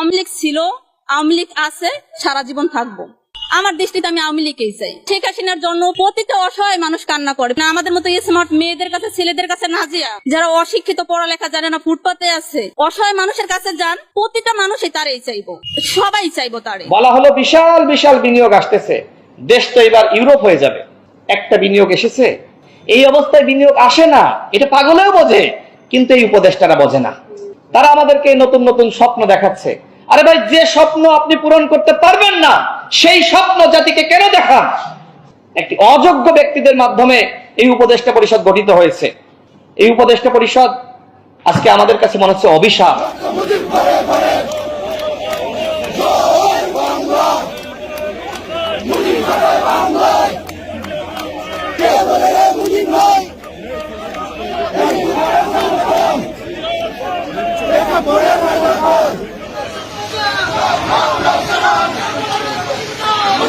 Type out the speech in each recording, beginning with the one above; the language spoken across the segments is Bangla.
আওয়ামী লীগ ছিল, আওয়ামী লীগ আছে, সারা জীবন থাকব। আমার দৃষ্টিতে আমি আওয়ামী লীগকেই চাই। শেখ হাসিনার জন্য প্রতিটা অসহায় মানুষ কান্না করে। না, আমাদের মতো স্মার্ট মেয়েদের কাছে, ছেলেদের কাছে নাজিয়া যারা অশিক্ষিত, পড়ালেখা জানে না, ফুটপাতে আছে, অসহায় মানুষের কাছে যান, প্রতিটা মানুষই তারই চাইব। সবাই চাইব তারে। বলা হলো বিশাল বিশাল বিনিয়োগ আসতেছে। দেশ তো এবার ইউরোপ হয়ে যাবে। একটা বিনিয়োগ এসেছে। এই অবস্থায় বিনিয়োগ আসে না। এটা পাগলেও বোঝে, কিন্তু এই উপদেষ্টারা বোঝে না। তারা আমাদেরকে নতুন নতুন স্বপ্ন দেখাচ্ছে। আরে ভাই, যে স্বপ্ন আপনি পূরণ করতে পারবেন না, সেই স্বপ্ন জাতিকে কেন দেখান? একটি অযোগ্য ব্যক্তিদের মাধ্যমে এই উপদেষ্টা পরিষদ গঠিত হয়েছে। এই উপদেষ্টা পরিষদ আজকে আমাদের কাছে মনে হচ্ছে অভিশাপ আসবে শেখ হাসিনা আসবে মুজিব করে করে একটা মুজিব লোকান্তরে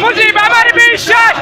মুজিব আমার বিশ্বাস।